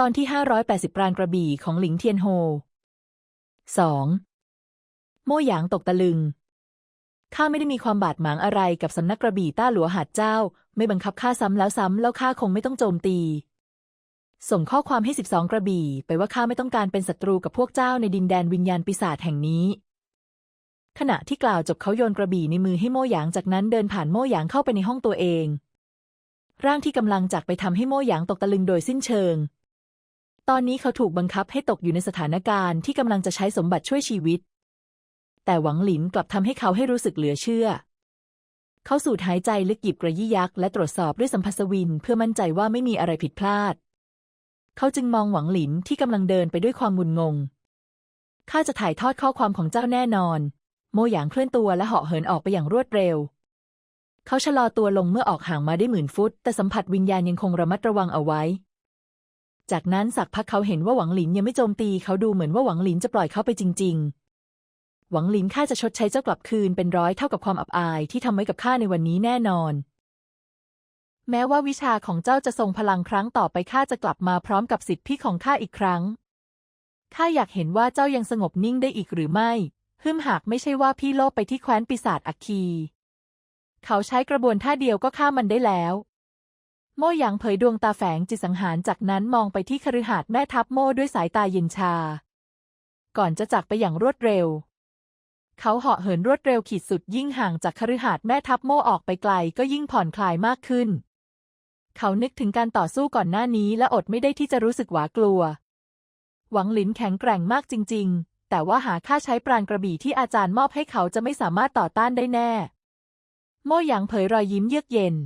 ตอนที่ 580 ปราณกระบี่ของหลิงเทียนโฮ 2. โม่หยางตกตะลึง ข้าไม่ได้มีความบาดหมางอะไรกับสำนักกระบี่ต้าหลัวหาดเจ้า ไม่บังคับข้าซ้ำแล้วซ้ำแล้วข้าคงไม่ต้องโจมตี ส่งข้อความให้ 12 กระบี่ ไปว่าข้าไม่ต้องการเป็นศัตรูกับพวกเจ้าในดินแดนวิญญาณปีศาจแห่งนี้ ขณะที่กล่าวจบเขาโยนกระบี่ในมือให้โม่หยางจากนั้นเดินผ่านโม่หยางเข้าไปในห้องตัวเอง ร่างที่กำลังจากไปทำให้โม่หยางตกตะลึงโดยสิ้นเชิง ตอนนี้เขาถูกบังคับให้ตกอยู่ในสถานการณ์ที่กำลังจะใช้สมบัติช่วยชีวิต แต่หวังหลินกลับทำให้เขาให้รู้สึกเหลือเชื่อ เขาสูดหายใจลึกหยิบกระยี่ยักษ์และตรวจสอบด้วยสัมผัสวินเพื่อมั่นใจว่าไม่มีอะไรผิดพลาด เขาจึงมองหวังหลินที่กำลังเดินไปด้วยความงุนงง ข้าจะถ่ายทอดข้อความของเจ้าแน่นอน โมหยางเคลื่อนตัวและเหาะเหินออกไปอย่างรวดเร็ว เขาชะลอตัวลงเมื่อออกห่างมาได้หมื่นฟุต แต่สัมผัสวิญญาณยังคงระมัดระวังเอาไว้ จากนั้นสักพักเขาเห็นว่าหวังหลินยังไม่โจมตีเขาดูเหมือนว่าหวังหลินจะปล่อยเขาไปจริง ๆ หวังหลินข้าจะชดใช้เจ้ากลับคืนเป็นร้อยเท่ากับความอับอายที่ทำไว้กับข้าในวันนี้แน่นอน แม้ว่าวิชาของเจ้าจะทรงพลังครั้งต่อไปข้าจะกลับมาพร้อมกับสิทธิพี่ของข้าอีกครั้งข้าอยากเห็นว่าเจ้ายังสงบนิ่งได้อีกหรือไม่ฮึมหากไม่ใช่ว่าพี่โลบไปที่แคว้นปีศาจอัคคี เขาใช้กระบวนท่าเดียวก็ฆ่ามันได้แล้ว โม่หยางเผยดวงตาแฝงจิตสังหารจากนั้นมองไปที่คฤหาสน์แม่ทัพโม่ด้วยสายตาเย็นชา ก่อนจะจากไปอย่างรวดเร็ว เขาเหาะเหินรวดเร็วขีดสุดยิ่งห่างจากคฤหาสน์แม่ทัพโม่ออกไปไกลก็ยิ่งผ่อนคลายมากขึ้น เขานึกถึงการต่อสู้ก่อนหน้านี้และอดไม่ได้ที่จะรู้สึกหวาดกลัว หวังหลินแข็งแกร่งมากจริง ๆ แต่ว่าหาค่าใช้ปราณกระบี่ที่อาจารย์มอบให้เขาจะไม่สามารถต่อต้านได้แน่ โม่หยางเผยรอยยิ้มเยือกเย็น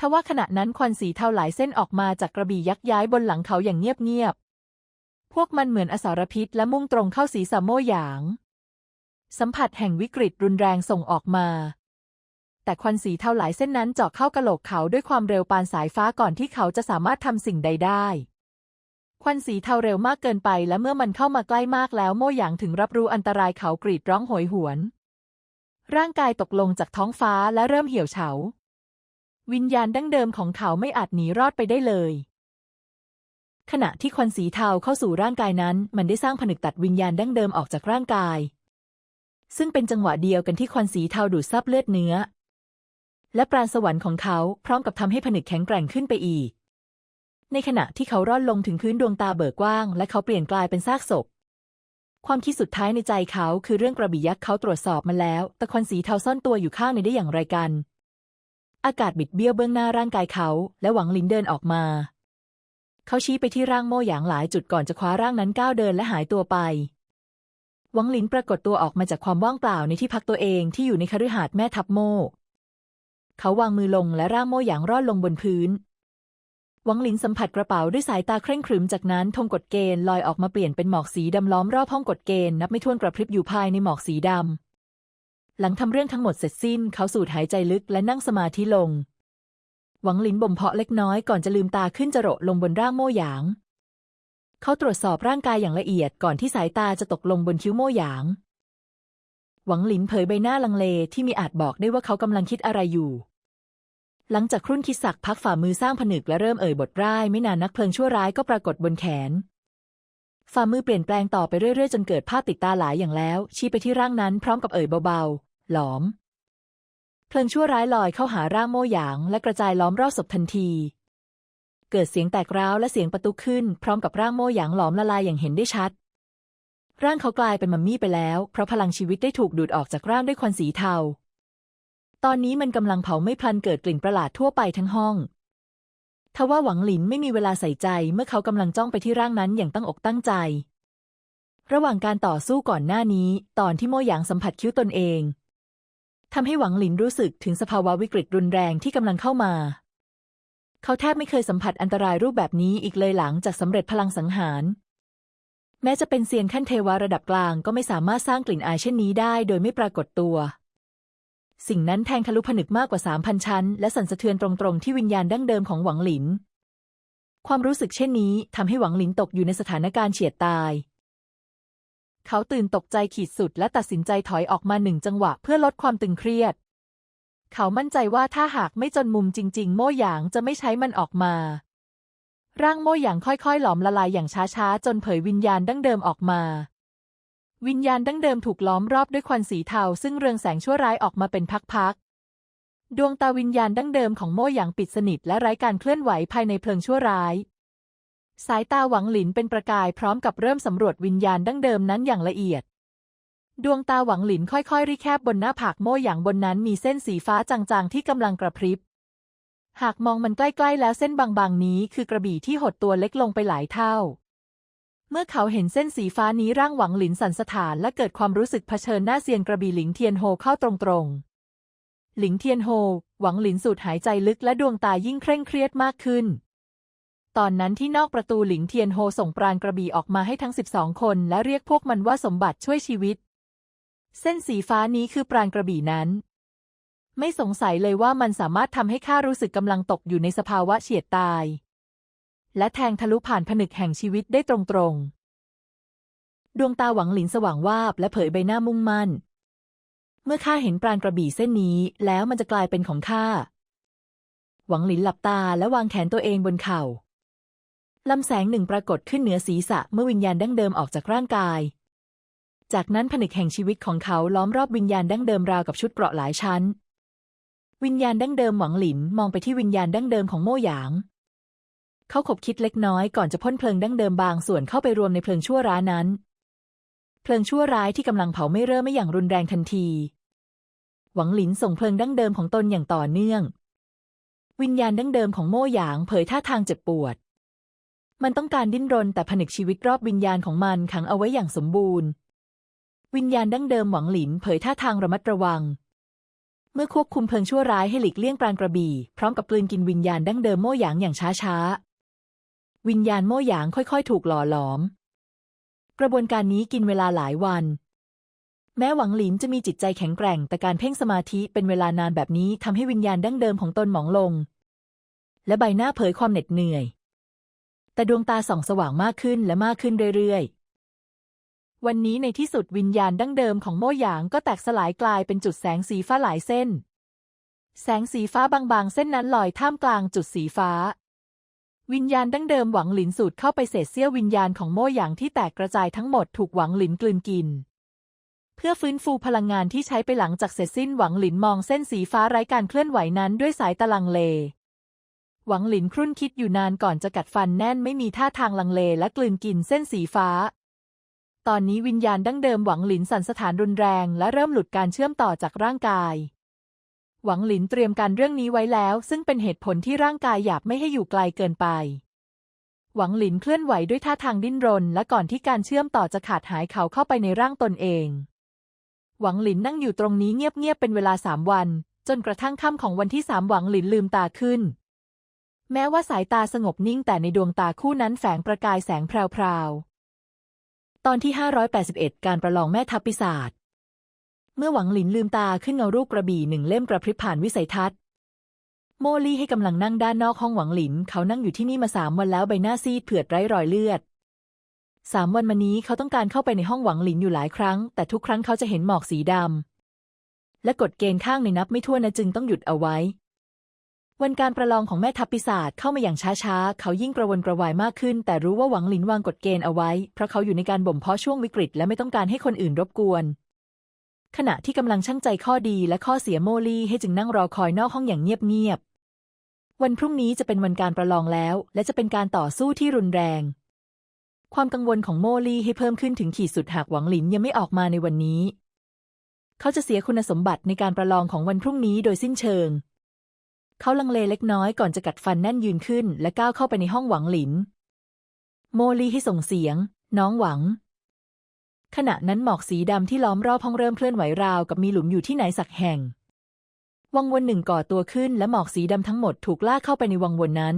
ทว่าขณะนั้นควันสีเทาหลายเส้นออกมาจากกระบี่ยักย้ายบนหลังเขาอย่างเงียบๆ พวกมันเหมือนอสรพิษและมุ่งตรงเข้าศีรษะโมหยาง สัมผัสแห่งวิกฤตรุนแรงส่งออกมา แต่ควันสีเทาหลายเส้นนั้นเจาะเข้ากะโหลกเขาด้วยความเร็วปานสายฟ้าก่อนที่เขาจะสามารถทำสิ่งใดได้ควันสีเทาเร็วมากเกินไปและเมื่อมันเข้ามาใกล้มากแล้วโม่หยางถึงรับรู้อันตรายเขากรีดร้องโหยหวน ร่างกายตกลงจากท้องฟ้าและเริ่มเหี่ยวเฉา วิญญาณดั้งเดิมของเขาไม่อาจหนีรอดไปได้เลย ขณะที่ควันสีเทาเข้าสู่ร่างกายนั้น มันได้สร้างผนึกตัดวิญญาณดั้งเดิมออกจากร่างกาย ซึ่งเป็นจังหวะเดียวกันที่ควันสีเทาดูดซับเลือดเนื้อ และปราณสวรรค์ของเขาพร้อมกับทำให้ผนึกแข็งแกร่งขึ้นไปอีก ในขณะที่เขาร่อนลงถึงพื้นดวงตาเบิกกว้าง และเขาเปลี่ยนกลายเป็นซากศพความคิดสุดท้ายในใจเขาคือเรื่องกระบี่ยักษ์เขาตรวจสอบมาแล้ว แต่ควันสีเทาซ่อนตัวอยู่ข้างในได้อย่างไรกัน อากาศบิดเบี้ยวเบื้องหน้าร่างกายเขา และหวังลินเดินออกมา เขาชี้ไปที่ร่างโม่หยางหลายจุดก่อนจะคว้าร่างนั้นก้าวเดินและหายตัวไป หวังลินปรากฏตัวออกมาจากความว่างเปล่าในที่พักตัวเองที่อยู่ในคฤหาสน์แม่ทัพโม่เขาวางมือลงและร่างโม่หยางร่อนลงบนพื้น หวังลินสัมผัสกระเป๋าด้วยสายตาเคร่งครึมจากนั้นธงกฎเกณฑ์ลอยออกมาเปลี่ยนเป็นหมอกสีดำล้อมรอบห้องกฎเกณฑ์นับไม่ถ้วนกระพริบอยู่ภายในหมอกสีดำ หลังทำเรื่องทั้งหมดเสร็จสิ้น เขาสูดหายใจลึกและนั่งสมาธิลง หวังหลินบ่มเพาะเล็กน้อยก่อนจะลืมตาขึ้นจะโระลงบนร่างโม่หยาง เขาตรวจสอบร่างกายอย่างละเอียดก่อนที่สายตาจะตกลงบนคิ้วโม่หยาง หวังหลินเผยใบหน้าลังเลที่มีอาจบอกได้ว่าเขากำลังคิดอะไรอยู่ หลังจากครุ่นคิดสักพักฝ่ามือสร้างผนึกและเริ่มเอ่ยบทร่ายไม่นานนักเพลิงชั่วร้ายก็ปรากฏบนแขนฝ่ามือเปลี่ยนแปลงต่อไปเรื่อยๆ จนเกิดภาพติดตาหลายอย่างแล้ว ชี้ไปที่ร่างนั้นพร้อมกับเอ่ยเบา หลอม เพลิงชั่วร้ายลอยเข้าหาร่างโม่หยาง และกระจายล้อมรอบศพทันที เกิดเสียงแตกร้าวและเสียงประตูขึ้น พร้อมกับร่างโม่หยางหลอมละลายอย่างเห็นได้ชัด ร่างเขากลายเป็นมัมมี่ไปแล้ว เพราะพลังชีวิตได้ถูกดูดออกจากร่างด้วยควันสีเทา ตอนนี้มันกำลังเผาไม่พลันเกิดกลิ่นประหลาดทั่วไปทั้งห้องทว่าหวังหลินไม่มีเวลาใส่ใจเมื่อเขากำลังจ้องไปที่ร่างนั้นอย่างตั้งอกตั้งใจ ระหว่างการต่อสู้ก่อนหน้านี้ ตอนที่โมหยางสัมผัสคิ้วตนเอง ทำให้หวังหลินรู้สึกถึงสภาวะวิกฤตรุนแรงที่กำลังเข้ามา เขาแทบไม่เคยสัมผัสอันตรายรูปแบบนี้อีกเลยหลังจากสำเร็จพลังสังหาร แม้จะเป็นเซียนขั้นเทวาระดับกลางก็ไม่สามารถสร้างกลิ่นอายเช่นนี้ได้โดยไม่ปรากฏตัว สิ่งนั้นแทงทะลุผนึกมากกว่าสามพันชั้น และสั่นสะเทือนตรงๆที่วิญญาณดั้งเดิมของหวังหลิน ความรู้สึกเช่นนี้ทำให้หวังหลินตกอยู่ในสถานการณ์เฉียดตาย เขาตื่นตกใจขีดสุดและตัดสินใจถอยออกมาหนึ่งจังหวะเพื่อลดความตึงเครียด เขามั่นใจว่าถ้าหากไม่จนมุมจริง ๆ โม่หยางจะไม่ใช้มันออกมา ร่างโม่หยางค่อยๆ หลอมละลายอย่างช้าๆ จนเผยวิญญาณดั้งเดิมออกมา วิญญาณดั้งเดิมถูกล้อมรอบด้วยควันสีเทาซึ่งเรืองแสงชั่วร้ายออกมาเป็นพักๆ ดวงตาวิญญาณดั้งเดิมของโม่หยางปิดสนิทและไร้การเคลื่อนไหวภายในเพลิงชั่วร้าย สายตาหวังหลินเป็นประกายพร้อมกับเริ่มสำรวจวิญญาณดั้งเดิมนั้นอย่างละเอียด ดวงตาหวังหลินค่อยๆ ริแคบบนหน้าผากโม่หยางบนนั้นมีเส้นสีฟ้าจางๆ ที่กำลังกระพริบ หากมองมันใกล้ๆ แล้วเส้นบางๆ นี้คือกระบี่ที่หดตัวเล็กลงไปหลายเท่า เมื่อเขาเห็นเส้นสีฟ้านี้ร่างหวังหลินสั่นสะท้านและเกิดความรู้สึกเผชิญหน้าเซียนกระบี่หลิงเทียนโฮเข้าตรงๆหลิงเทียนโฮ หวังหลินสูดหายใจลึกและดวงตายิ่งเคร่งเครียดมากขึ้น ตอนนั้นที่นอกประตูหลิงเทียนโฮส่งปราณกระบี่ออกมาให้ทั้ง 12 คนและเรียกพวกมันว่าสมบัติช่วยชีวิต เส้นสีฟ้านี้คือปราณกระบี่นั้น ไม่สงสัยเลยว่ามันสามารถทำให้ข้ารู้สึกกำลังตกอยู่ในสภาวะเฉียดตาย และแทงทะลุผ่านผนึกแห่งชีวิตได้ตรงๆ ดวงตาหวังหลินสว่างวาบและเผยใบหน้ามุ่งมั่น เมื่อข้าเห็นปราณกระบี่เส้นนี้ แล้วมันจะกลายเป็นของข้าหวังหลินหลับตาและวางแขนตัวเองบนเข่า ลำแสงหนึ่งปรากฏขึ้นเหนือศีรษะเมื่อวิญญาณดั้งเดิมออกจากร่างกาย จากนั้นผนึกแห่งชีวิตของเขาล้อมรอบวิญญาณดั้งเดิมราวกับชุดเปราะหลายชั้น วิญญาณดั้งเดิมหวังหลินมองไปที่วิญญาณดั้งเดิมของโม่หยาง เขาขบคิดเล็กน้อยก่อนจะพ่นเพลิงดั้งเดิมบางส่วนเข้าไปรวมในเพลิงชั่วร้ายนั้น เพลิงชั่วร้ายที่กำลังเผาไม่เริ่มไม่อย่างรุนแรงทันที หวังหลินส่งเพลิงดั้งเดิมของตนอย่างต่อเนื่อง วิญญาณดั้งเดิมของโม่หยางเผยท่าทางเจ็บปวด มันต้องการดิ้นรนแต่ผนึกชีวิตรอบวิญญาณของมันขังเอาไว้อย่างสมบูรณ์ วิญญาณดั้งเดิมหวังหลินเผยท่าทางระมัดระวัง เมื่อควบคุมเพลิงชั่วร้ายให้หลีกเลี่ยงปราณกระบี่ พร้อมกับกลืนกินวิญญาณดั้งเดิมโม่หยางอย่างช้าๆวิญญาณโม่หยางค่อย ๆ ถูกหล่อหลอม กระบวนการนี้กินเวลาหลายวัน แม้หวังหลินจะมีจิตใจแข็งแกร่ง แต่การเพ่งสมาธิเป็นเวลานานแบบนี้ทำให้วิญญาณดั้งเดิมของตนหมองลง และใบหน้าเผยความเหน็ดเหนื่อย แต่ดวงตาส่องสว่างมากขึ้นและมากขึ้นเรื่อยๆ วันนี้ในที่สุดวิญญาณดั้งเดิมของโม่หยางก็แตกสลายกลายเป็นจุดแสงสีฟ้าหลายเส้น แสงสีฟ้าบางๆ เส้นนั้นลอยท่ามกลางจุดสีฟ้า วิญญาณดั้งเดิมหวังหลินสูดเข้าไปเศษเสี้ยววิญญาณของโม่หยางที่แตกกระจายทั้งหมดถูกหวังหลินกลืนกินเพื่อฟื้นฟูพลังงานที่ใช้ไปหลังจากเสร็จสิ้นหวังหลินมองเส้นสีฟ้าไร้การเคลื่อนไหวนั้นด้วยสายตาลังเล หวังหลินครุ่นคิดอยู่นานก่อนจะกัดฟันแน่นไม่มีท่าทางลังเลและกลืนกินเส้นสีฟ้า ตอนนี้วิญญาณดั้งเดิมหวังหลินสั่นสถานรุนแรงและเริ่มหลุดการเชื่อมต่อจากร่างกาย หวังหลินเตรียมการเรื่องนี้ไว้แล้ว ซึ่งเป็นเหตุผลที่ร่างกายอยากไม่ให้อยู่ไกลเกินไป หวังหลินเคลื่อนไหวด้วยท่าทางดิ้นรน และก่อนที่การเชื่อมต่อจะขาดหายเขาเข้าไปในร่างตนเอง หวังหลินนั่งอยู่ตรงนี้เงียบๆเป็นเวลาสามวันจนกระทั่งค่ำของวันที่สามหวังหลินลืมตาขึ้น แม้ว่าสายตาสงบนิ่งแต่ในดวงตาคู่นั้นแฝงประกายแสงแพรวๆ ตอนที่ 581 การประลองแม่ทัพปีศาจ เมื่อหวังหลินลืมตาขึ้นเงารูปกระบี่หนึ่งเล่มกระพริบผ่านวิสัยทัศน์ โมลี่ให้กำลังนั่งด้านนอกห้องหวังหลิน เขานั่งอยู่ที่นี่มาสามวันแล้วใบหน้าซีดเผือดไร้รอยเลือดสามวันมานี้เขาต้องการเข้าไปในห้องหวังหลินอยู่หลายครั้ง แต่ทุกครั้งเขาจะเห็นหมอกสีดำและกฎเกณฑ์ข้างในนับไม่ถ้วนนะจึงต้องหยุดเอาไว้ วันการประลองของแม่ทัพปีศาจเข้ามาอย่างช้าๆ เขายิ่งกระวนกระวายมากขึ้น แต่รู้ว่าหวังหลินวางกฎเกณฑ์เอาไว้ เพราะเขาอยู่ในการบ่มเพาะช่วงวิกฤตและไม่ต้องการให้คนอื่นรบกวน ขณะที่กำลังชั่งใจข้อดีและข้อเสียโมลี่ให้จึงนั่งรอคอยนอกห้องอย่างเงียบๆ วันพรุ่งนี้จะเป็นวันการประลองแล้ว และจะเป็นการต่อสู้ที่รุนแรง ความกังวลของโมลี่ให้เพิ่มขึ้นถึงขีดสุดหากหวังหลินยังไม่ออกมาในวันนี้ เขาจะเสียคุณสมบัติในการประลองของวันพรุ่งนี้โดยสิ้นเชิง เขาลังเลเล็กน้อยก่อนจะกัดฟันแน่นยืนขึ้น และก้าวเข้าไปในห้องหวังหลิน โมลี่ให้ส่งเสียง น้องหวัง ขณะนั้นหมอกสีดำที่ล้อมรอบห้องเริ่มเคลื่อนไหวราวกับมีหลุมอยู่ที่ไหนสักแห่ง วังวนหนึ่งก่อตัวขึ้นและหมอกสีดำทั้งหมดถูกลากเข้าไปในวังวนนั้น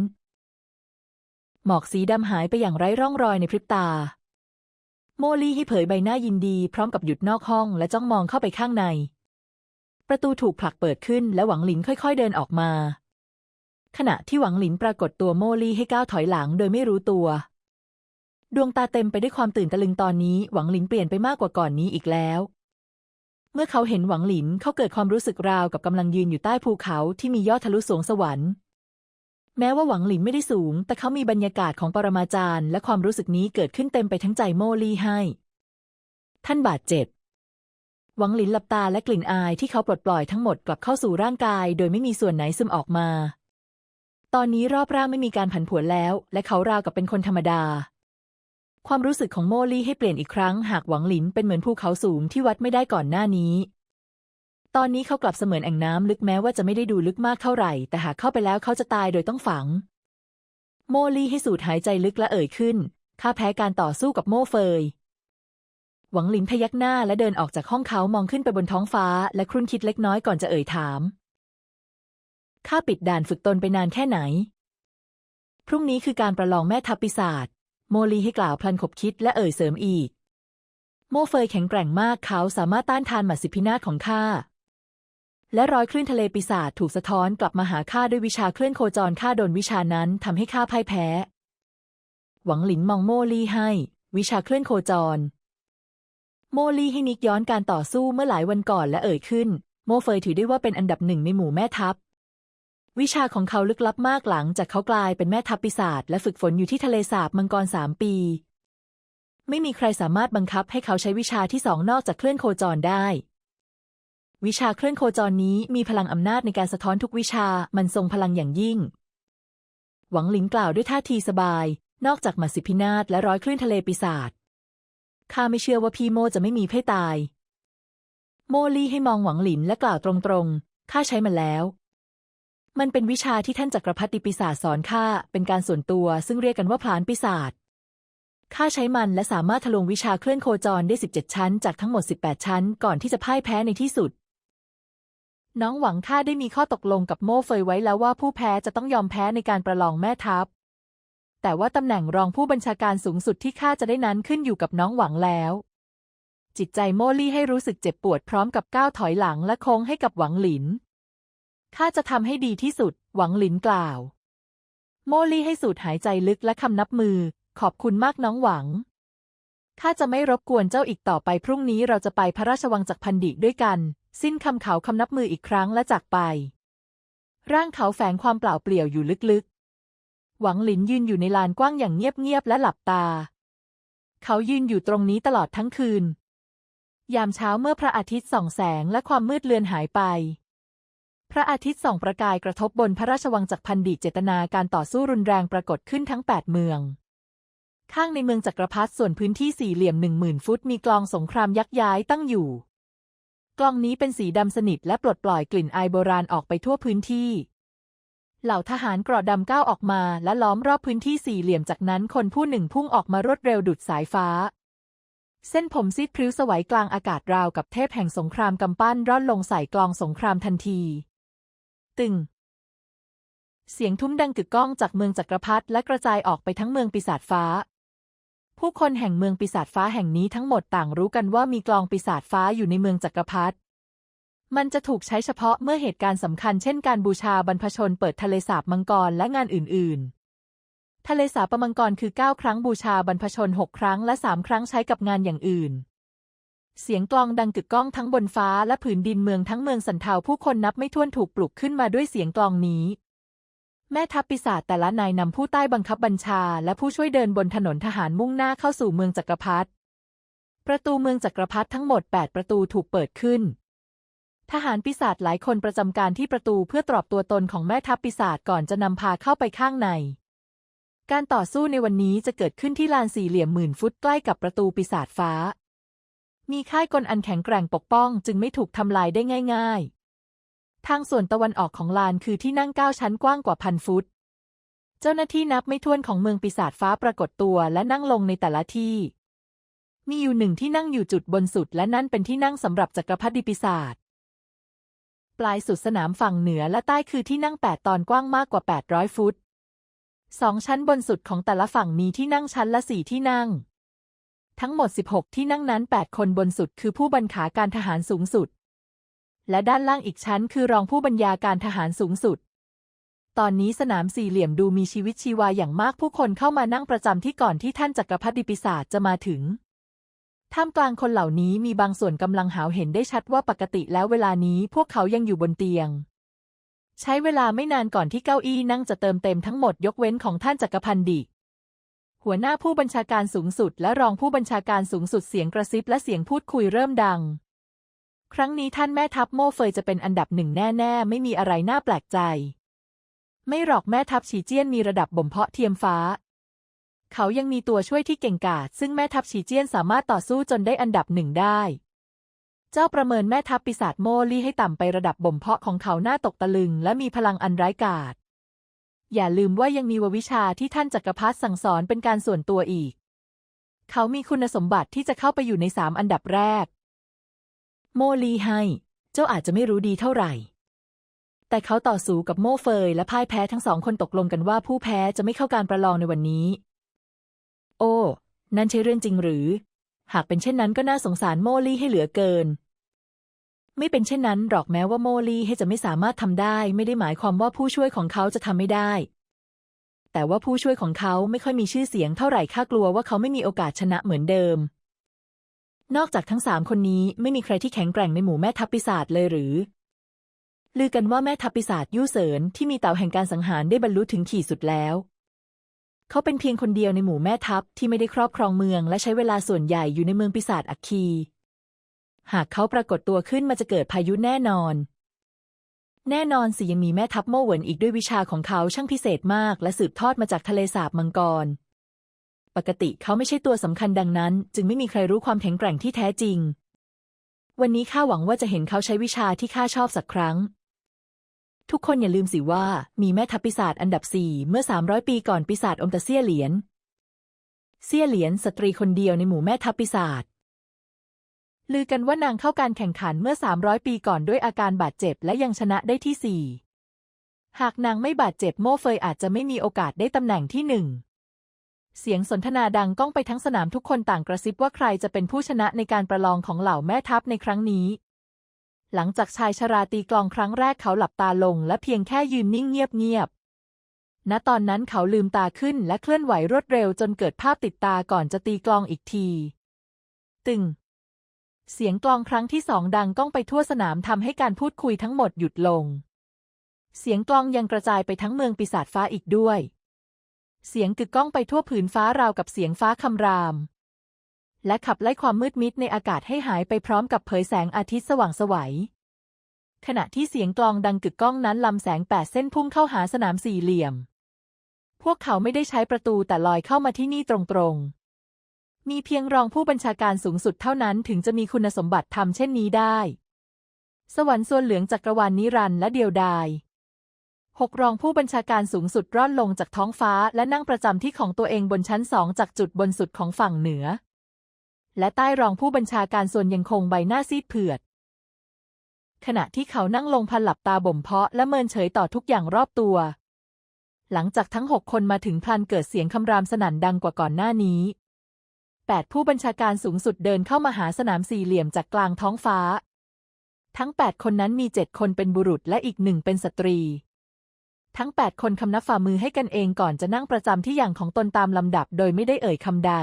หมอกสีดำหายไปอย่างไร้ร่องรอยในพริบตา โมลี่ให้เผยใบหน้ายินดี พร้อมกับหยุดนอกห้องและจ้องมองเข้าไปข้างใน ประตูถูกผลักเปิดขึ้นและหวังหลินค่อยๆเดินออกมา ขณะที่หวังหลินปรากฏตัวโมลี่ให้ก้าวถอยหลังโดยไม่รู้ตัว ดวงตาเต็มไปด้วยความตื่นตะลึงตอนนี้หวังหลินเปลี่ยนไปมากกว่าก่อนนี้อีกแล้ว เมื่อเขาเห็นหวังหลินเขาเกิดความรู้สึกราวกับกำลังยืนอยู่ใต้ภูเขาที่มียอดทะลุสวงสวรรค์ แม้ว่าหวังหลินไม่ได้สูง แต่เขามีบรรยากาศของปรมาจารย์ และความรู้สึกนี้เกิดขึ้นเต็มไปทั้งใจโมลี่ให้ ท่านบาดเจ็บ หวังหลินหลับตาและกลิ่นอายที่เขาปลดปล่อยทั้งหมดกลับเข้าสู่ร่างกาย โดยไม่มีส่วนไหนซึมออกมา ตอนนี้รอบร่างไม่มีการผันผวนแล้ว และเขาราวกับเป็นคนธรรมดา ความรู้สึกของโมลี่ให้เปลี่ยนอีกครั้ง หากหวังหลินเป็นเหมือนภูเขาสูงที่วัดไม่ได้ก่อนหน้านี้ ตอนนี้เขากลับเสมือนแอ่งน้ำลึกแม้ว่าจะไม่ได้ดูลึกมากเท่าไหร่ แต่หากเข้าไปแล้วเขาจะตายโดยต้องฝัง โมลี่ให้สูดหายใจลึกและเอ่ยขึ้นข้าแพ้การต่อสู้กับโมเฟย หวังหลินพยักหน้าและเดินออกจากห้องเขามองขึ้นไปบนท้องฟ้า และครุ่นคิดเล็กน้อยก่อนจะเอ่ยถาม ข้าปิดด่านฝึกตนไปนานแค่ไหน พรุ่งนี้คือการประลองแม่ทัพปีศาจ โมลีให้กล่าวพลันขบคิดและเอ่ยเสริมอีก โมเฟยแข็งแกร่งมากเขาสามารถต้านทานหมัดสิพินาศของข้า และรอยคลื่นทะเลปีศาจถูกสะท้อนกลับมาหาข้าด้วยวิชาเคลื่อนโคจรข้าโดนวิชานั้นทำให้ข้าพ่ายแพ้ หวังหลินมองโมลี่ให้ วิชาเคลื่อนโคจร โมลีให้นิกย้อนการต่อสู้เมื่อหลายวันก่อนและเอ่ยขึ้น โมเฟยถือได้ว่าเป็นอันดับหนึ่งในหมู่แม่ทัพ วิชาของเขาลึกลับมากหลังจากเขากลายเป็นแม่ทัพปีศาจและฝึกฝนอยู่ที่ทะเลสาบมังกรสามปี ไม่มีใครสามารถบังคับให้เขาใช้วิชาที่สองนอกจากเคลื่อนโคจรได้ วิชาเคลื่อนโคจรนี้มีพลังอำนาจในการสะท้อนทุกวิชามันทรงพลังอย่างยิ่ง หวังหลินกล่าวด้วยท่าทีสบาย นอกจากมัสิพินาศและร้อยคลื่นทะเลปีศาจ ข้าไม่เชื่อว่าพี่โมจะไม่มีเพ่ตาย โมลี่ให้มองหวังหลินและกล่าวตรงๆ ข้าใช้มันแล้ว มันเป็นวิชาที่ท่านจักรพรรดิปีศาจสอนข้าเป็นการส่วนตัว ซึ่งเรียกกันว่าพลานปีศาจ ข้าใช้มันและสามารถทะลวงวิชาเคลื่อนโคจรได้ 17 ชั้น จากทั้งหมด 18 ชั้น ก่อนที่จะพ่ายแพ้ในที่สุด น้องหวังข้าได้มีข้อตกลงกับโม่เฟยไว้แล้วว่าผู้แพ้จะต้องยอมแพ้ในการประลองแม่ทัพ แต่ว่าตำแหน่งรองผู้บัญชาการสูงสุดที่ข้าจะได้นั้นขึ้นอยู่กับน้องหวังแล้ว จิตใจโมลี่ให้รู้สึกเจ็บปวดพร้อมกับก้าวถอยหลังและโค้งให้กับหวังหลิน ข้าจะทำให้ดีที่สุด หวังหลินกล่าว โมลี่ให้สูดหายใจลึกและคำนับมือ ขอบคุณมากน้องหวัง ข้าจะไม่รบกวนเจ้าอีกต่อไปพรุ่งนี้เราจะไปพระราชวังจากพันดิด้วยกัน สิ้นคำเขาคำนับมืออีกครั้งและจากไป ร่างเขาแฝงความเปล่าเปลี่ยวอยู่ลึก หวังหลินยืนอยู่ในลานกว้างอย่างเงียบๆและหลับตา เขายืนอยู่ตรงนี้ตลอดทั้งคืน ยามเช้าเมื่อพระอาทิตย์ส่องแสงและความมืดเลือนหายไป พระอาทิตย์ส่องประกายกระทบบนพระราชวังจากพันดิเจตนาการต่อสู้รุนแรงปรากฏขึ้นทั้ง8เมือง ข้างในเมืองจักรพรรดิส่วนพื้นที่สี่เหลี่ยมหนึ่งหมื่นฟุตมีกลองสงครามยักษ์ย้ายตั้งอยู่ กลองนี้เป็นสีดำสนิทและปลดปล่อยกลิ่นอายโบราณออกไปทั่วพื้นที่ เหล่าทหารกราะดำก้าวออกมาและล้อมรอบพื้นที่สี่เหลี่ยมจากนั้นคนผู้หนึ่งพุ่งออกมารวดเร็วดุดสายฟ้า เส้นผมซีดพริ้วสวัยกลางอากาศราวกับเทพแห่งสงครามกำปั้นร่อนลงใส่กลองสงครามทันที ตึง เสียงทุ้มดังกึกก้องจากเมืองจักรพรรดิและกระจายออกไปทั้งเมืองปีศาจฟ้า ผู้คนแห่งเมืองปีศาจฟ้าแห่งนี้ทั้งหมดต่างรู้กันว่ามีกลองปีศาจฟ้าอยู่ในเมืองจักรพรรดิ มันจะถูกใช้เฉพาะเมื่อเหตุการณ์สำคัญเช่นการบูชาบรรพชนเปิดทะเลสาบมังกรและงานอื่น ๆ ทะเลสาบมังกรคือ 9 ครั้งบูชาบรรพชน 6 ครั้งและ 3 ครั้งใช้กับงานอย่างอื่น เสียงกลองดังกึกก้องทั้งบนฟ้าและผืนดินเมืองทั้งเมืองสันเทาผู้คนนับไม่ถ้วนถูกปลุกขึ้นมาด้วยเสียงกลองนี้แม่ทัพปีศาจแต่ละนายนำผู้ใต้บังคับบัญชา และผู้ช่วยเดินบนถนนทหารมุ่งหน้าเข้าสู่เมืองจักรพรรดิ ประตูเมืองจักรพรรดิทั้งหมด 8 ประตูถูกเปิดขึ้น ทหารปีศาจหลายคนประจำการที่ประตูเพื่อตรอบตัวตนของแม่ทัพปีศาจก่อนจะนำพาเข้าไปข้างใน การต่อสู้ในวันนี้จะเกิดขึ้นที่ลานสี่เหลี่ยมหมื่นฟุตใกล้กับประตูปีศาจฟ้า มีค่ายกลอันแข็งแกร่งปกป้องจึงไม่ถูกทำลายได้ง่าย ๆ ทางส่วนตะวันออกของลานคือที่นั่งเก้าชั้นกว้างกว่าพันฟุต เจ้าหน้าที่นับไม่ถ้วนของเมืองปีศาจฟ้าปรากฏตัวและนั่งลงในแต่ละที่ มีอยู่หนึ่งที่นั่งอยู่จุดบนสุดและนั่นเป็นที่นั่งสำหรับจักรพรรดิปีศาจ ปลายสุดสนามฝั่งเหนือและใต้คือที่นั่งแปดตอนกว้างมากกว่า 800 ฟุต สองชั้นบนสุดของแต่ละฝั่งมีที่นั่งชั้นละสี่ที่นั่ง ทั้งหมด 16 ที่นั่งนั้น 8 คนบนสุดคือผู้บัญชาการทหารสูงสุด และด้านล่างอีกชั้นคือรองผู้บัญญาการทหารสูงสุด ตอนนี้สนามสี่เหลี่ยมดูมีชีวิตชีวาอย่างมากผู้คนเข้ามานั่งประจำที่ก่อนที่ท่านจักรพรรดิปีศาจจะมาถึง ท่ามกลางคนเหล่านี้มีบางส่วนกำลังหาวเห็นได้ชัดว่าปกติแล้วเวลานี้พวกเขายังอยู่บนเตียง ใช้เวลาไม่นานก่อนที่เก้าอี้นั่งจะเติมเต็มทั้งหมดยกเว้นของท่านจักรพันธ์ดิหัวหน้าผู้บัญชาการสูงสุด และรองผู้บัญชาการสูงสุดเสียงกระซิบและเสียงพูดคุยเริ่มดัง ครั้งนี้ท่านแม่ทัพโม่เฟยจะเป็นอันดับหนึ่งแน่ๆ ไม่มีอะไรน่าแปลกใจ ไม่หรอกแม่ทัพฉีเจี้ยนมีระดับบ่มเพาะเทียมฟ้า เขายังมีตัวช่วยที่เก่งกาจซึ่งแม่ทัพฉีเจี้ยนสามารถต่อสู้จนได้อันดับหนึ่งได้ เจ้าประเมินแม่ทัพปีศาจโมลี่ให้ต่ำไประดับบ่มเพาะของเขาหน้าตกตะลึง และมีพลังอันร้ายกาจ อย่าลืมว่ายังมีววิชาที่ท่านจักรพรรดิสั่งสอนเป็นการส่วนตัวอีก เขามีคุณสมบัติที่จะเข้าไปอยู่ในสามอันดับแรก โมลีให้ เจ้าอาจจะไม่รู้ดีเท่าไหร่แต่เขาต่อสู้กับโม่เฟยและพ่ายแพ้ทั้งสองคนตกลงกันว่าผู้แพ้จะไม่เข้าการประลองในวันนี้ อ้ นั่นใช่เรื่องจริงหรือ หากเป็นเช่นนั้นก็น่าสงสารโมลี่ให้เหลือเกิน ไม่เป็นเช่นนั้นหรอกแม้ว่าโมลี่ให้จะไม่สามารถทำได้ ไม่ได้หมายความว่าผู้ช่วยของเขาจะทำไม่ได้ แต่ว่าผู้ช่วยของเขาไม่ค่อยมีชื่อเสียงเท่าไหร่ข้ากลัวว่าเขาไม่มีโอกาสชนะเหมือนเดิม นอกจากทั้งสามคนนี้ไม่มีใครที่แข็งแกร่งในหมู่แม่ทัพปีศาจเลยหรือลือกันว่าแม่ทัพปีศาจยู่เสินที่มีเต่าแห่งการสังหารได้บรรลุถึงขีดสุดแล้ว เขาเป็นเพียงคนเดียวในหมู่แม่ทัพที่ไม่ได้ครอบครองเมือง และใช้เวลาส่วนใหญ่อยู่ในเมืองปีศาจอัคคี หากเขาปรากฏตัวขึ้นมาจะเกิดพายุแน่นอน แน่นอนสิยังมีแม่ทัพโม่เหวินอีกด้วยวิชาของเขาช่างพิเศษมาก และสืบทอดมาจากทะเลสาบมังกร ปกติเขาไม่ใช่ตัวสำคัญดังนั้น จึงไม่มีใครรู้ความแข็งแกร่งที่แท้จริง วันนี้ข้าหวังว่าจะเห็นเขาใช้วิชาที่ข้าชอบสักครั้ง ทุกคนอย่าลืมสิว่ามีแม่ทัพปีศาจอันดับสี่เมื่อสามร้อยปีก่อนปีศาจอมตะเซี่ยเหลียนเซี่ยเหลียนสตรีคนเดียวในหมู่แม่ทัพปีศาจลือกันว่านางเข้าการแข่งขันเมื่อ 300 ปีก่อนด้วยอาการบาดเจ็บและยังชนะได้ที่สี่หากนางไม่บาดเจ็บโม่เฟยอาจจะไม่มีโอกาสได้ตำแหน่งที่หนึ่งเสียงสนทนาดังก้องไปทั้งสนามทุกคนต่างกระซิบว่าใครจะเป็นผู้ชนะในการประลองของเหล่าแม่ทัพในครั้งนี้ หลังจากชายชราตีกลองครั้งแรกเขาหลับตาลง และเพียงแค่ยืนนิ่งเงียบๆ ณ ตอนนั้นเขาลืมตาขึ้นและเคลื่อนไหวรวดเร็วจนเกิดภาพติดตาก่อนจะตีกลองอีกที ตึง เสียงกลองครั้งที่สองดังก้องไปทั่วสนามทำให้การพูดคุยทั้งหมดหยุดลง เสียงกลองยังกระจายไปทั้งเมืองปีศาจฟ้าอีกด้วย เสียงกึกก้องไปทั่วผืนฟ้าราวกับเสียงฟ้าคำราม และขับไล่ความมืดมิดในอากาศให้หายไปพร้อมกับเผยแสงอาทิตย์สว่างสวัย ขณะที่เสียงกลองดังกึกก้องนั้นลำแสงแปดเส้นพุ่งเข้าหาสนามสี่เหลี่ยม พวกเขาไม่ได้ใช้ประตูแต่ลอยเข้ามาที่นี่ตรงๆ มีเพียงรองผู้บัญชาการสูงสุดเท่านั้นถึงจะมีคุณสมบัติทำเช่นนี้ได้ สวรรค์ส่วนเหลืองจักรวาลนิรันดร์และเดียวดายหกรองผู้บัญชาการสูงสุดร่อนลงจากท้องฟ้าและนั่งประจำที่ของตัวเองบนชั้นสองจากจุดบนสุดของฝั่งเหนือ และใต้รองผู้บัญชาการส่วนยังคงใบหน้าซีดเผือด ขณะที่เขานั่งลงพันหลับตาบ่มเพาะและเมินเฉยต่อทุกอย่างรอบตัว หลังจากทั้งหกคนมาถึงพลันเกิดเสียงคำรามสนั่นดังกว่าก่อนหน้านี้แปดผู้บัญชาการสูงสุดเดินเข้ามาหาสนามสี่เหลี่ยมจากกลางท้องฟ้า ทั้งแปดคนนั้นมีเจ็ดคนเป็นบุรุษและอีกหนึ่งเป็นสตรีทั้งแปดคนคำนับฝ่ามือให้กันเองก่อนจะนั่งประจำที่อย่างของตนตามลำดับโดยไม่ได้เอ่ยคำใด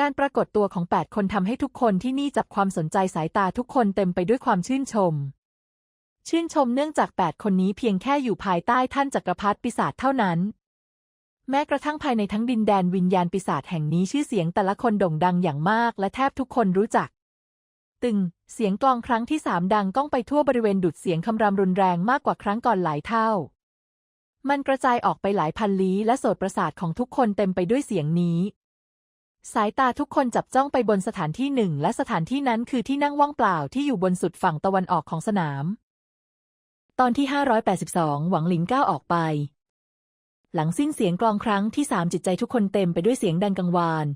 การปรากฏตัวของแปดคนทำให้ทุกคนที่นี่จับความสนใจสายตาทุกคนเต็มไปด้วยความชื่นชม ชื่นชมเนื่องจากแปดคนนี้เพียงแค่อยู่ภายใต้ท่านจักรพรรดิปีศาจเท่านั้น แม้กระทั่งภายในทั้งดินแดนวิญญาณปีศาจแห่งนี้ชื่อเสียงแต่ละคนโด่งดังอย่างมาก และแทบทุกคนรู้จัก ตึง เสียงกลองครั้งที่สามดังก้องไปทั่วบริเวณดุดเสียงคำรามรุนแรงมากกว่าครั้งก่อนหลายเท่า มันกระจายออกไปหลายพันลี้และโสตประสาทของทุกคนเต็มไปด้วยเสียงนี้ สายตาทุกคนจับจ้องไปบนสถานที่หนึ่ง และสถานที่นั้นคือที่นั่งว่างเปล่าที่อยู่บนสุดฝั่งตะวันออกของสนาม ตอนที่ 582 หวังหลินก้าวออกไป หลังสิ้นเสียงกลองครั้งที่สามจิตใจทุกคนเต็มไปด้วยเสียงดังกังวาน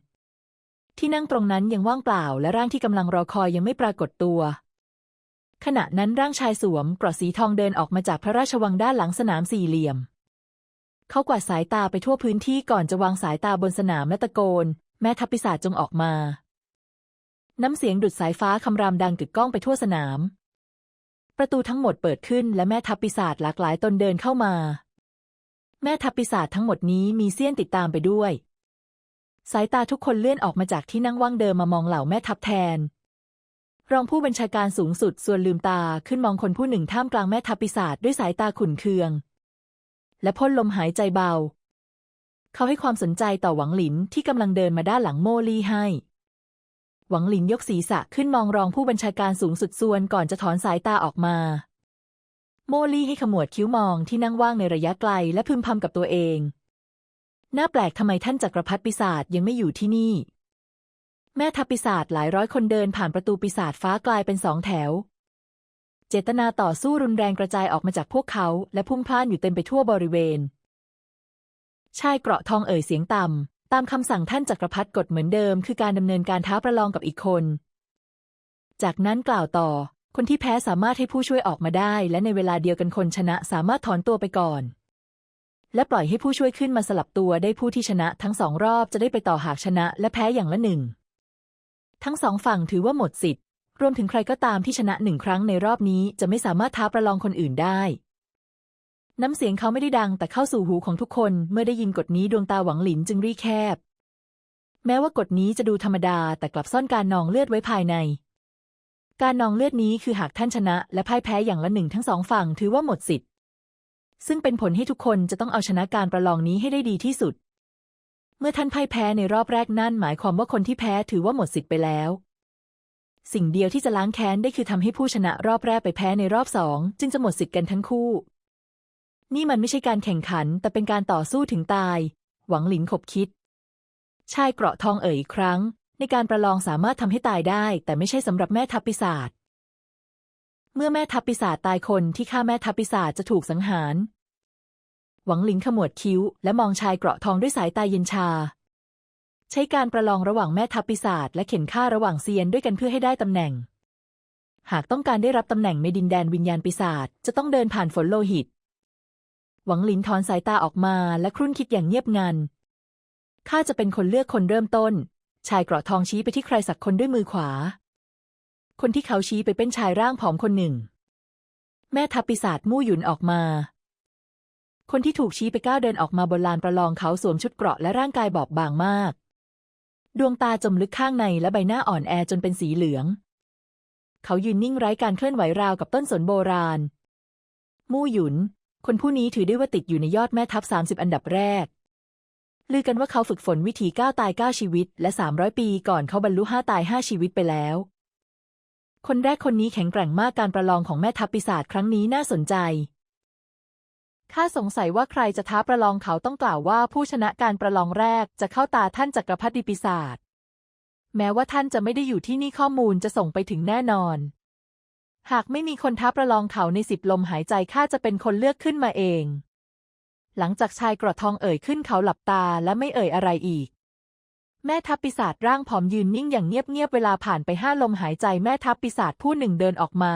ที่นั่งตรงนั้นยังว่างเปล่า และร่างที่กำลังรอคอยยังไม่ปรากฏตัว ขณะนั้นร่างชายสวมกราะสีทองเดินออกมาจากพระราชวังด้านหลังสนามสี่เหลี่ยมเขากวาดสายตาไปทั่วพื้นที่ก่อนจะวางสายตาบนสนามและตะโกน แม่ทัพปีศาจจงออกมา น้ำเสียงดุดสายฟ้าคำรามดังกึกก้องไปทั่วสนาม ประตูทั้งหมดเปิดขึ้นและแม่ทัพปีศาจหลากหลายตนเดินเข้ามา แม่ทัพปีศาจทั้งหมดนี้มีเสี้ยนติดตามไปด้วย สายตาทุกคนเลื่อนออกมาจากที่นั่งว่างเดิมมามองเหล่าแม่ทัพแทน รองผู้บัญชาการสูงสุดส่วนลืมตาขึ้นมองคนผู้หนึ่งท่ามกลางแม่ทัพปีศาจด้วยสายตาขุ่นเคือง และพ่นลมหายใจเบา เขาให้ความสนใจต่อหวังหลินที่กำลังเดินมาด้านหลังโมลี่ให้ หวังหลินยกศีรษะขึ้นมองรองผู้บัญชาการสูงสุดส่วนก่อนจะถอนสายตาออกมา โมลี่ให้ขมวดคิ้วมองที่นั่งว่างในระยะไกลและพึมพำกับตัวเอง น่าแปลกทำไมท่านจักรพรรดิปีศาจยังไม่อยู่ที่นี่ แม่ทัพปีศาจหลายร้อยคนเดินผ่านประตูปีศาจฟ้ากลายเป็นสองแถวเจตนาต่อสู้รุนแรงกระจายออกมาจากพวกเขา และพุ่งพล่านอยู่เต็มไปทั่วบริเวณ ชายเกราะทองเอ่ยเสียงต่ำ ตามคำสั่งท่านจักรพรรดิกฎเหมือนเดิม คือการดำเนินการท้าประลองกับอีกคน จากนั้นกล่าวต่อ คนที่แพ้สามารถให้ผู้ช่วยออกมาได้ และในเวลาเดียวกันคนชนะสามารถถอนตัวไปก่อน และปล่อยให้ผู้ช่วยขึ้นมาสลับตัวได้ผู้ที่ชนะทั้งสองรอบจะได้ไปต่อหากชนะและแพ้อย่างละหนึ่ง ทั้งสองฝั่งถือว่าหมดสิทธิ์ รวมถึงใครก็ตามที่ชนะหนึ่งครั้งในรอบนี้จะไม่สามารถท้าประลองคนอื่นได้ น้ำเสียงเขาไม่ได้ดังแต่เข้าสู่หูของทุกคน เมื่อได้ยินกฎนี้ดวงตาหวังหลินจึงรีแคบ แม้ว่ากฎนี้จะดูธรรมดา แต่กลับซ่อนการนองเลือดไว้ภายใน การนองเลือดนี้คือหากท่านชนะ และพ่ายแพ้อย่างละหนึ่งทั้งสองฝั่งถือว่าหมดสิทธิ์ ซึ่งเป็นผลให้ทุกคนจะต้องเอาชนะการประลองนี้ให้ได้ดีที่สุด เมื่อท่านพ่ายแพ้ในรอบแรกนั่นหมายความว่าคนที่แพ้ถือว่าหมดสิทธิ์ไปแล้วสิ่งเดียวที่จะล้างแค้นได้คือทำให้ผู้ชนะรอบแรกไปแพ้ในรอบสองจึงจะหมดสิทธิ์กันทั้งคู่ นี่มันไม่ใช่การแข่งขัน แต่เป็นการต่อสู้ถึงตาย หวังหลินขบคิด ชายเกราะทองเอ่ยอีกครั้ง ในการประลองสามารถทำให้ตายได้ แต่ไม่ใช่สำหรับแม่ทัพปีศาจเมื่อแม่ทัพปีศาจตายคนที่ฆ่าแม่ทัพปีศาจจะถูกสังหาร หวังหลินขมวดคิ้ว และมองชายเกราะทองด้วยสายตาเย็นชา ใช้การประลองระหว่างแม่ทัพปีศาจและเข็นฆ่าระหว่างเซียนด้วยกันเพื่อให้ได้ตำแหน่ง หากต้องการได้รับตำแหน่งในดินแดนวิญญาณปีศาจจะต้องเดินผ่านฝนโลหิต หวังหลินถอนสายตาออกมาและครุ่นคิดอย่างเงียบงัน ข้าจะเป็นคนเลือกคนเริ่มต้น ชายเกราะทองชี้ไปที่ใครสักคนด้วยมือขวา คนที่เขาชี้ไปเป็นชายร่างผอมคนหนึ่ง แม่ทัพปีศาจมู่หยุนออกมา คนที่ถูกชี้ไปก้าวเดินออกมาบนลานประลองเขาสวมชุดเกราะและร่างกายบอบบางมาก ดวงตาจมลึกข้างในและใบหน้าอ่อนแอจนเป็นสีเหลือง เขายืนนิ่งไร้การเคลื่อนไหวราวกับต้นสนโบราณ มู่หยุน คนผู้นี้ถือได้ว่าติดอยู่ในยอดแม่ทัพ 30 อันดับแรก ลือกันว่าเขาฝึกฝนวิธีก้าวตายก้าวชีวิต และ 300 ปีก่อนเขาบรรลุห้าตายห้าชีวิตไปแล้ว คนแรกคนนี้แข็งแกร่งมากการประลองของแม่ทัพปีศาจครั้งนี้น่าสนใจข้าสงสัยว่าใครจะท้าประลองเขาต้องกล่าวว่าผู้ชนะการประลองแรกจะเข้าตาท่านจักรพรรดิปีศาจแม้ว่าท่านจะไม่ได้อยู่ที่นี่ข้อมูลจะส่งไปถึงแน่นอน หากไม่มีคนท้าประลองเขาในสิบลมหายใจข้าจะเป็นคนเลือกขึ้นมาเอง หลังจากชายกระทองเอ่ยขึ้นเขาหลับตาและไม่เอ่ยอะไรอีก แม่ทัพปีศาจร่างผอมยืนนิ่งอย่างเงียบๆเวลาผ่านไปห้าลมหายใจแม่ทัพปีศาจผู้หนึ่งเดินออกมา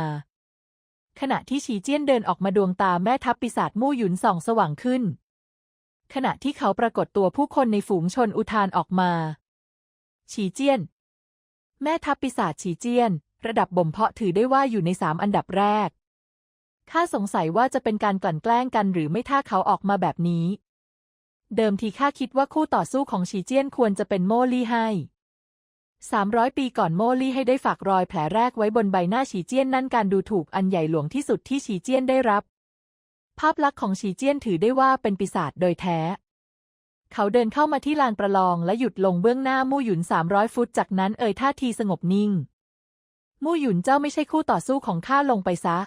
ขณะที่ฉีเจี้ยนเดินออกมาดวงตาแม่ทัพปีศาจมู่หยุนส่องสว่างขึ้น ขณะที่เขาปรากฏตัวผู้คนในฝูงชนอุทานออกมา ฉีเจี้ยน แม่ทัพปีศาจฉีเจี้ยน ระดับบ่มเพาะถือได้ว่าอยู่ในสามอันดับแรก ข้าสงสัยว่าจะเป็นการกลั่นแกล้งกันหรือไม่ถ้าเขาออกมาแบบนี้ เดิมทีข้าคิดว่าคู่ต่อสู้ของฉีเจี้ยนควรจะเป็นโมลี่ให้สามร้อยปีก่อนโมลี่ให้ได้ฝากรอยแผลแรกไว้บนใบหน้าฉีเจี้ยนนั่นการดูถูกอันใหญ่หลวงที่สุดที่ฉีเจี้ยนได้รับ ภาพลักษณ์ของฉีเจี้ยนถือได้ว่าเป็นปีศาจโดยแท้ เขาเดินเข้ามาที่ลานประลองและหยุดลงเบื้องหน้ามู่หยุนสามร้อยฟุตจากนั้นเอ่ยท่าทีสงบนิ่ง มู่หยุนเจ้าไม่ใช่คู่ต่อสู้ของข้าลงไปซะ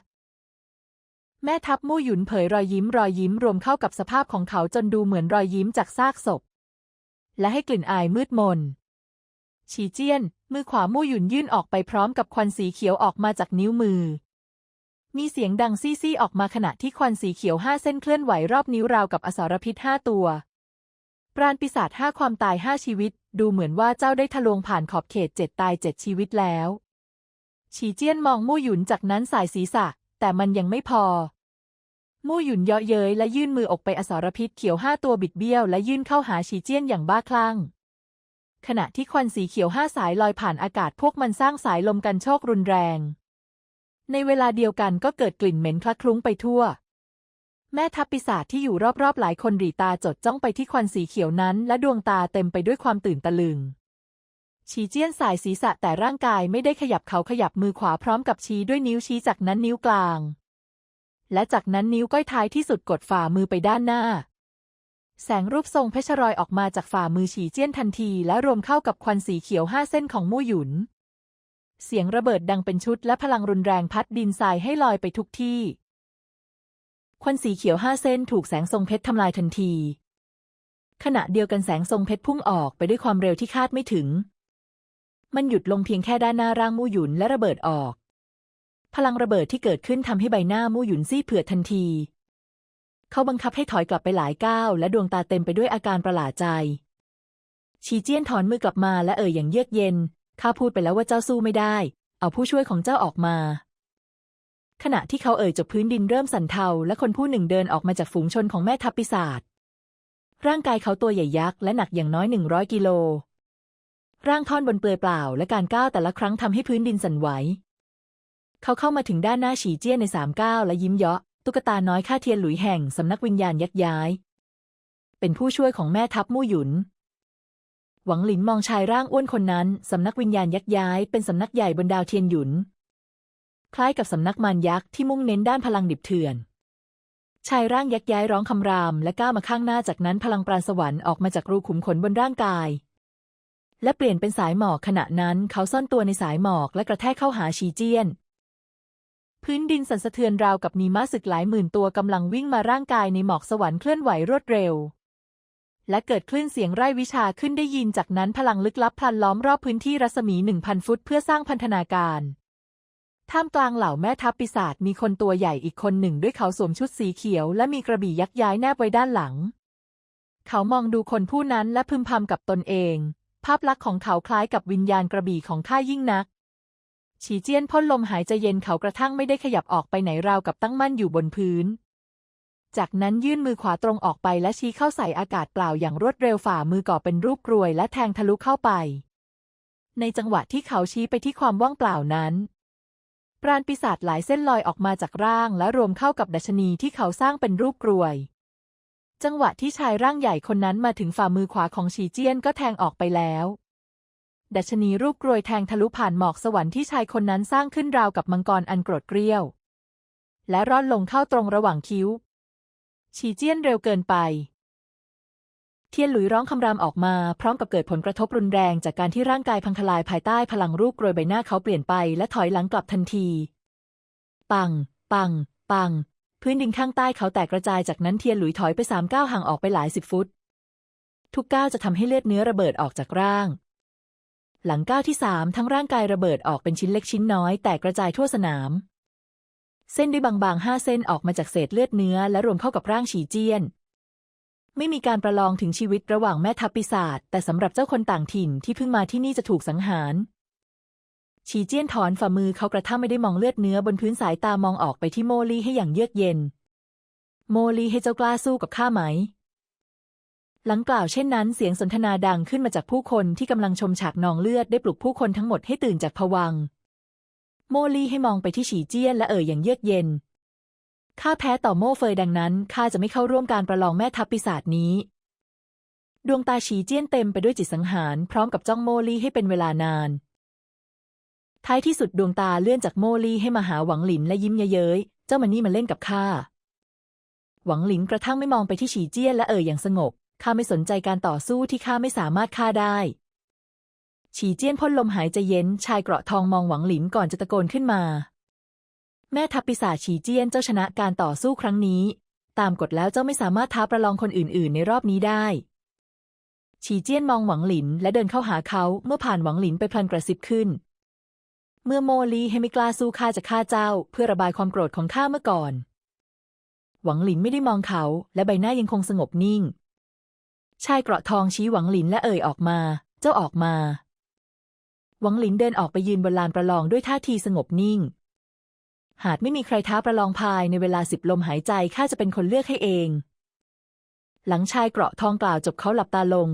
แม่ทัพมู่หยุนเผยรอยยิ้มรอยยิ้มรวมเข้ากับสภาพของเขาจนดูเหมือนรอยยิ้มจากซากศพ และให้กลิ่นอายมืดมน ฉีเจี้ยน มือขวามู่หยุนยื่นออกไปพร้อมกับควันสีเขียวออกมาจากนิ้วมือ มีเสียงดังซี่ซี่ออกมาขณะที่ควันสีเขียวห้าเส้นเคลื่อนไหวรอบนิ้วราวกับอสรพิษห้าตัวปราณปีศาจห้าความตายห้าชีวิต ดูเหมือนว่าเจ้าได้ทะลวงผ่านขอบเขตเจ็ดตายเจ็ดชีวิตแล้ว ฉีเจี้ยนมองมู่หยุนจากนั้นสายศีรษะ แต่มันยังไม่พอ มู่หยุนเยาะเย้ยและยื่นมือออกไปอสรพิษเขียวห้าตัวบิดเบี้ยวและยื่นเข้าหาฉีเจี้ยนอย่างบ้าคลั่ง ขณะที่ควันสีเขียวห้าสายลอยผ่านอากาศพวกมันสร้างสายลมกันโชกรุนแรง ในเวลาเดียวกันก็เกิดกลิ่นเหม็นคละคลุ้งไปทั่ว แม่ทัพปีศาจที่อยู่รอบๆหลายคนหรีตาจดจ้องไปที่ควันสีเขียวนั้น และดวงตาเต็มไปด้วยความตื่นตะลึง ฉีเจี้ยนสายศีรษะแต่ร่างกายไม่ได้ขยับเขาขยับมือขวาพร้อมกับชี้ด้วยนิ้วชี้จากนั้นนิ้วกลาง และจากนั้นนิ้วก้อยท้ายที่สุดกดฝ่ามือไปด้านหน้า แสงรูปทรงเพชรรอยออกมาจากฝ่ามือฉีเจี้ยนทันที และรวมเข้ากับควันสีเขียวห้าเส้นของมู่หยุน เสียงระเบิดดังเป็นชุดและพลังรุนแรงพัดดินทรายให้ลอยไปทุกที่ ควันสีเขียวห้าเส้นถูกแสงทรงเพชรทำลายทันที ขณะเดียวกันแสงทรงเพชรพุ่งออกไปด้วยความเร็วที่คาดไม่ถึง มันหยุดลงเพียงแค่ด้านหน้าร่างมู่หยุนและระเบิดออก พลังระเบิดที่เกิดขึ้นทำให้ใบหน้ามู่หยุนซี่เผือดทันที เขาบังคับให้ถอยกลับไปหลายก้าวและดวงตาเต็มไปด้วยอาการประหลาดใจ ชีเจี้ยนถอนมือกลับมาและเอ่ยอย่างเยือกเย็น ข้าพูดไปแล้วว่าเจ้าสู้ไม่ได้ เอาผู้ช่วยของเจ้าออกมา ขณะที่เขาเอ่ยจบพื้นดินเริ่มสั่นเทาและคนผู้หนึ่งเดินออกมาจากฝูงชนของแม่ทัพปีศาจร่างกายเขาตัวใหญ่ยักษ์และหนักอย่างน้อยหนึ่งร้อยกิโล ร่างท่อนบนเปลือยเปล่า และการก้าวแต่ละครั้งทำให้พื้นดินสั่นไหว เขาเข้ามาถึงด้านหน้าฉีเจี้ยในสามก้าวและยิ้มเยาะ ตุ๊กตาน้อยข้าเทียนหลุยแห่งสำนักวิญญาณยักย้าย เป็นผู้ช่วยของแม่ทัพมู่หยุน หวังหลินมองชายร่างอ้วนคนนั้น สำนักวิญญาณยักย้าย เป็นสำนักใหญ่บนดาวเทียนหยุน คล้ายกับสำนักมารยักษ์ที่มุ่งเน้นด้านพลังดิบเถื่อนชายร่างยักย้ายร้องคำราม และก้าวมาข้างหน้าจากนั้นพลังปราณสวรรค์ออกมาจากรูขุมขนบนร่างกาย และเปลี่ยนเป็นสายหมอกขณะนั้นเขาซ่อนตัวในสายหมอกและกระแทกเข้าหาชีเจียน พื้นดินสั่นสะเทือนราวกับมีม้าศึกหลายหมื่นตัวกำลังวิ่งมาร่างกายในหมอกสวรรค์เคลื่อนไหวรวดเร็ว และเกิดคลื่นเสียงไร่วิชาขึ้นได้ยินจากนั้นพลังลึกลับพลันล้อมรอบพื้นที่รัศมีหนึ่งพันฟุตเพื่อสร้างพันธนาการท่ามกลางเหล่าแม่ทัพปีศาจมีคนตัวใหญ่อีกคนหนึ่งด้วยเขาสวมชุดสีเขียว และมีกระบี่ยักษ์ย้ายแนบไว้ด้านหลัง เขามองดูคนผู้นั้นและพึมพำกับตนเอง ภาพลักษณ์ของเขาคล้ายกับวิญญาณกระบี่ของข้ายิ่งนัก ฉีเจี้ยนพ่นลมหายใจเย็นเขากระทั่งไม่ได้ขยับออกไปไหนราวกับตั้งมั่นอยู่บนพื้น จากนั้นยื่นมือขวาตรงออกไปและชี้เข้าใส่อากาศเปล่าอย่างรวดเร็วฝ่ามือก่อเป็นรูปกรวยและแทงทะลุเข้าไป ในจังหวะที่เขาชี้ไปที่ความว่างเปล่านั้นปราณปีศาจหลายเส้นลอยออกมาจากร่างและรวมเข้ากับดัชนีที่เขาสร้างเป็นรูปกรวย จังหวะที่ชายร่างใหญ่คนนั้นมาถึงฝ่ามือขวาของฉีเจี้ยนก็แทงออกไปแล้ว ดัชนีรูปกรวยแทงทะลุผ่านหมอกสวรรค์ที่ชายคนนั้นสร้างขึ้นราวกับมังกรอันโกรธเกรี้ยว และร่อนลงเข้าตรงระหว่างคิ้ว ฉีเจี้ยนเร็วเกินไปเทียนหลุยร้องคำรามออกมาพร้อมกับเกิดผลกระทบรุนแรงจากการที่ร่างกายพังทลายภายใต้พลังรูปกรวยใบหน้าเขาเปลี่ยนไปและถอยหลังกลับทันที ปัง ปัง ปัง พื้นดินข้างใต้เขาแตกกระจายจากนั้นเทียนหลุยถอยไปสามก้าวห่างออกไปหลายสิบฟุต ทุกก้าวจะทำให้เลือดเนื้อระเบิดออกจากร่าง หลังก้าวที่สามทั้งร่างกายระเบิดออกเป็นชิ้นเล็กชิ้นน้อย แตกกระจายทั่วสนาม เส้นด้วยบางๆห้าเส้นออกมาจากเศษเลือดเนื้อและรวมเข้ากับร่างฉีเจียนไม่มีการประลองถึงชีวิตระหว่างแม่ทัพปีศาจแต่สำหรับเจ้าคนต่างถิ่นที่เพิ่งมาที่นี่จะถูกสังหาร ฉีเจี้ยนถอนฝ่ามือเขากระทั่งไม่ได้มองเลือดเนื้อบนพื้นสายตามองออกไปที่โมลี่ให้อย่างเยือกเย็น โมลี่ให้เจ้ากล้าสู้กับข้าไหม หลังกล่าวเช่นนั้นเสียงสนทนาดังขึ้นมาจากผู้คนที่กำลังชมฉากนองเลือดได้ปลุกผู้คนทั้งหมดให้ตื่นจากผวัง โมลี่ให้มองไปที่ฉีเจี้ยนและเอ่ยอย่างเยือกเย็นข้าแพ้ต่อโม่เฟยดังนั้นข้าจะไม่เข้าร่วมการประลองแม่ทัพปีศาจนี้ ดวงตาฉีเจี้ยนเต็มไปด้วยจิตสังหาร พร้อมกับจ้องโมลี่ให้เป็นเวลานาน ท้ายที่สุดดวงตาเลื่อนจากโมลี่ให้มาหาหวังหลินและยิ้มเย้ยเจ้ามันนี่มาเล่นกับข้า หวังหลินกระทั่งไม่มองไปที่ฉีเจี้ยนและเอ่ยอย่างสงบ ข้าไม่สนใจการต่อสู้ที่ข้าไม่สามารถฆ่าได้ ฉีเจี้ยนพ่นลมหายใจเย็นชายเกราะทองมองหวังหลินก่อนจะตะโกนขึ้นมา แม่ทัพปีศาจฉีเจี้ยนเจ้าชนะการต่อสู้ครั้งนี้ ตามกฎแล้วเจ้าไม่สามารถท้าประลองคนอื่น ๆ ในรอบนี้ได้ฉีเจี้ยนมองหวังหลินและเดินเข้าหาเขาเมื่อผ่านหวังหลินไปพลันกระซิบขึ้น เมื่อโมลีให้ม่กลาสู้ข้าจะฆ่าเจ้า เพื่อระบายความโกรธของข้าเมื่อก่อน หวังหลินไม่ได้มองเขา และใบหน้ายังคงสงบนิ่ง ชายเกราะทองชี้หวังหลินและเอ่ยออกมา เจ้าออกมา หวังหลินเดินออกไปยืนบนลานประลองด้วยท่าทีสงบนิ่ง หากไม่มีใครท้าประลองภายในเวลาสิบลมหายใจข้าจะเป็นคนเลือกให้เอง หลังชายเกราะทองกล่าวจบเขาหลับตาลง